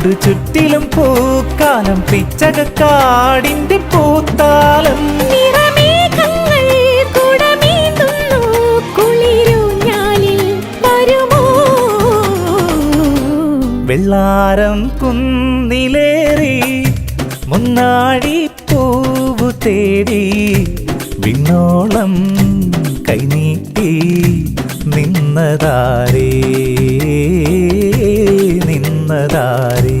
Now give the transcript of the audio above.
പിച്ചകക്കാടിന്റെ ചുറ്റിലും പൂക്കാലം പിച്ചകക്കാടിന്റെ പൂത്താലം. വെള്ളാരം കുന്നിലേറി മുന്നാടി പൂവു തേടി വിണ്ണോളം കൈനീട്ടി നിന്നതാരേ? നിന്നതാരേ